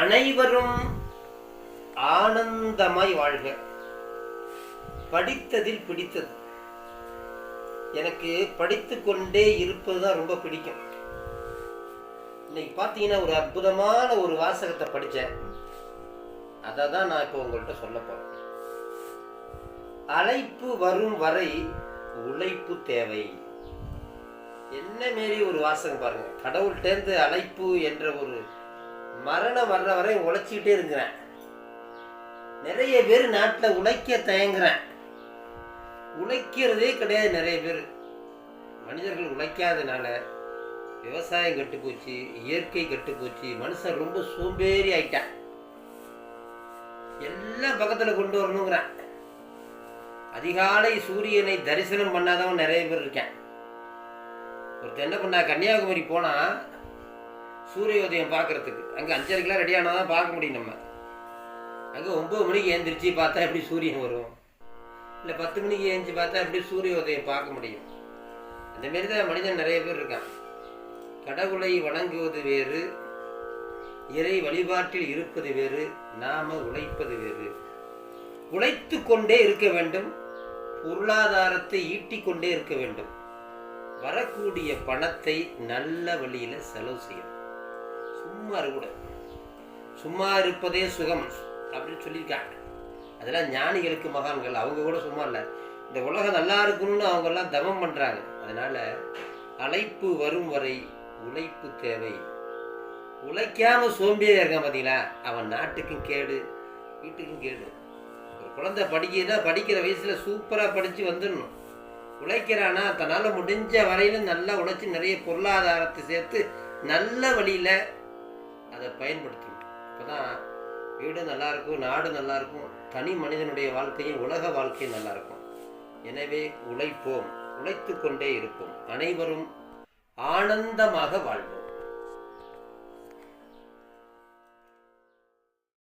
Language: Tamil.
அனைவரும் ஆனந்தமாய் வாழ்க. படித்ததில் பிடித்தது. எனக்கு படித்து கொண்டே இருப்பது தான் ரொம்ப பிடிக்கும். இன்னைக்கு பார்த்தீங்கன்னா ஒரு அற்புதமான ஒரு வாசகத்தை படித்தேன். அதை தான் நான் இப்போ உங்கள்கிட்ட சொல்ல போகிறேன் அழைப்பு வரும் வரை உழைப்பு தேவை. என்ன மாரி ஒரு வாசகம் பாருங்கள் கடவுள்கிட்டேருந்து அழைப்பு என்ற ஒரு மரணம் வர்ற வரை உழைச்சிக்கிட்டே இருக்கிறேன். நிறைய பேர் நாட்டில் உழைக்க தயங்குறேன். உழைக்கிறதே கிடையாது நிறைய பேர். மனிதர்கள் உழைக்காதனால விவசாயம் கெட்டு போச்சு இயற்கை கெட்டு போச்சு மனுஷன் ரொம்ப சோம்பேறி ஆயிட்டான். எல்லாம் பக்கத்தில் கொண்டு வரணுங்கிறான். அதிகாலை சூரியனை தரிசனம் பண்ணாதவன் நிறைய பேர் இருக்கேன். ஒருத்தர் என்ன பண்ணா கன்னியாகுமரி போனால் சூரிய உதயம் பார்க்கறதுக்கு. அங்கே அஞ்சரைக்கெலாம் ரெடி ஆனால் தான் பார்க்க முடியும் நம்ம. அங்கே ஒம்பது மணிக்கு ஏந்திரிச்சு பார்த்தா எப்படி சூரியன் வரும்? இல்லை பத்து மணிக்கு ஏந்திச்சு பார்த்தா எப்படி சூரிய உதயம் பார்க்க முடியும்? அந்த மாரி தான் மனிதன் நிறைய பேர் இருக்கான் கடவுளை வணங்குவது வேறு இறை வழிபாட்டில் இருப்பது வேறு நாம உழைப்பது வேறு. உழைத்து கொண்டே இருக்க வேண்டும் பொருளாதாரத்தை ஈட்டிக் கொண்டே இருக்க வேண்டும். வரக்கூடிய பணத்தை நல்ல வழியில் செலவு செய்யணும். சும்மா இருக்கக்கூடாது சும்மா இருப்பதே சுகம் அப்படின்னு சொல்லியிருக்காங்க. அதெல்லாம் ஞானிகளுக்கு மகான்கள் அவங்க கூட சும்மா இல்லை. இந்த உலகம் நல்லா இருக்கணும்னு அவங்கெல்லாம் தவம் பண்ணுறாங்க அதனால் அழைப்பு வரும் வரை உழைப்பு தேவை. உழைக்காம சோம்பேறியா இருக்கான் பார்த்தீங்களா அவன் நாட்டுக்கும் கேடு வீட்டுக்கும் கேடு. ஒரு குழந்தை படிக்கிறதா படிக்கிற வயசில் சூப்பராக படித்து வந்துடணும். உழைக்கிறானா தன்னால் முடிஞ்ச வரையிலும் நல்லா உழைச்சி நிறைய பொருளாதாரத்தை சேர்த்து நல்ல வழியில் அதை பயன்படுத்தணும். அப்போ தான் வீடு நல்லாயிருக்கும் நாடு நல்லாயிருக்கும் தனி மனிதனுடைய வாழ்க்கையும் உலக வாழ்க்கையும் நல்லாயிருக்கும். எனவே உழைப்போம் உழைத்து கொண்டே இருப்போம். அனைவரும் ஆனந்தமாக வாழ்வோம்.